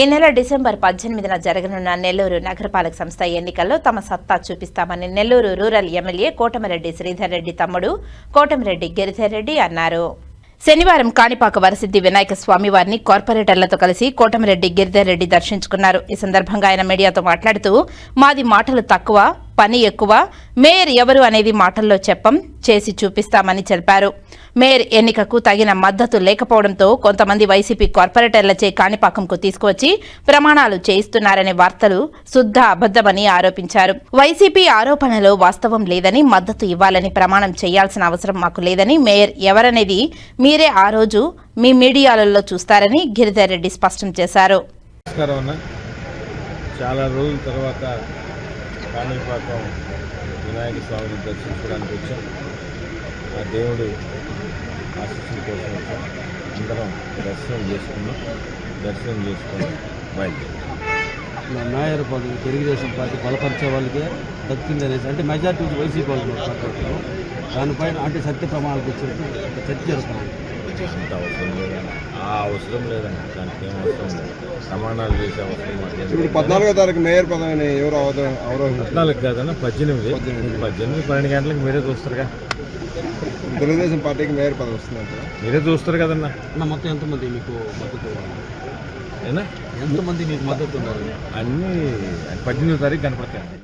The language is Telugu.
ఈ నెల డిసెంబర్ పద్దెనిమిదిన జరగనున్న నెల్లూరు నగరపాలక సంస్థ ఎన్నికల్లో తమ సత్తా చూపిస్తామని నెల్లూరు రూరల్ ఎమ్మెల్యే కోటమిరెడ్డి శ్రీధర్ రెడ్డి తమ్ముడు కోటమిరెడ్డి గిరిధర్ రెడ్డి అన్నారు. శనివారం కాణిపాక వరసిద్ది వినాయక స్వామి వారిని కార్పొరేటర్లతో కలిసి కోటమిరెడ్డి గిరిధర్ రెడ్డి దర్శించుకున్నారు. ఈ సందర్భంగా ఆయన మీడియాతో మాట్లాడుతూ మాది మాటలు తక్కువ పని ఎక్కువ. మేయర్ ఎవరు అనేది మాటల్లో చెప్పం చేసి చూపిస్తామని తెలిపారు మేయర్ ఎన్నికకు తగిన మద్దతు లేకపోవడంతో కొంతమంది వైసీపీ కార్పొరేటర్లచే కాణిపాకంకు తీసుకువచ్చి ప్రమాణాలు చేయిస్తున్నారనే వార్తలు శుద్ధ అబద్దమని ఆరోపించారు. వైసీపీ ఆరోపణలో వాస్తవం లేదని మద్దతు ఇవ్వాలని ప్రమాణం చేయాల్సిన అవసరం మాకు లేదని మేయర్ ఎవరనేది మీరే ఆ రోజు మీ మీడియాలలో చూస్తారని గిరిధర్ రెడ్డి స్పష్టం చేశారు. చాలా రోజుల తర్వాత కాణిపాకం వినాయక స్వామిని దర్శించడానికి వచ్చాం. ఆ దేవుడు ఆశీస్సుల కోసం వచ్చాం. అందరం దర్శనం చేసుకున్నాం. దర్శనం చేసుకుని బయలుదేరాం. నా పదవి తెలుగుదేశం పార్టీ బలపరిచే వాళ్ళకే దక్కింది అనేసి అంటే మెజార్టీ వైసీపీ వాళ్ళు మాట్లాడుతున్నాం. దానిపైన అంటే సత్య ప్రమాణాలకు వచ్చినట్టు చర్చ జరుగుతుంది. అంత అవసరం లేదన్న ఆ అవసరం లేదన్న దానికి ఏం అవసరం లేదు. ప్రమాణాలు చేసే అవసరం మాకు ఇప్పుడు లేదు. పద్నాలుగో తారీఖు మేయర్ పదవిని ఎవరు అవద- అవరోహించారు? పద్నాలుగు కాదన్న పద్దెనిమిది. పద్దెనిమిది. పన్నెండు గంటలకు మీరే చూస్తారుగా. తెలుగుదేశం పార్టీకి మేయర్ పదవి వస్తుందంట. మీరే చూస్తారు కదన్న. అన్న మొత్తం ఎంతమంది మీకు మద్దతు ఉన్నారు? ఏనా? ఎంతమంది మీకు మద్దతు ఉన్నారు? అన్నీ పద్దెనిమిది తారీఖు కనపడతాయి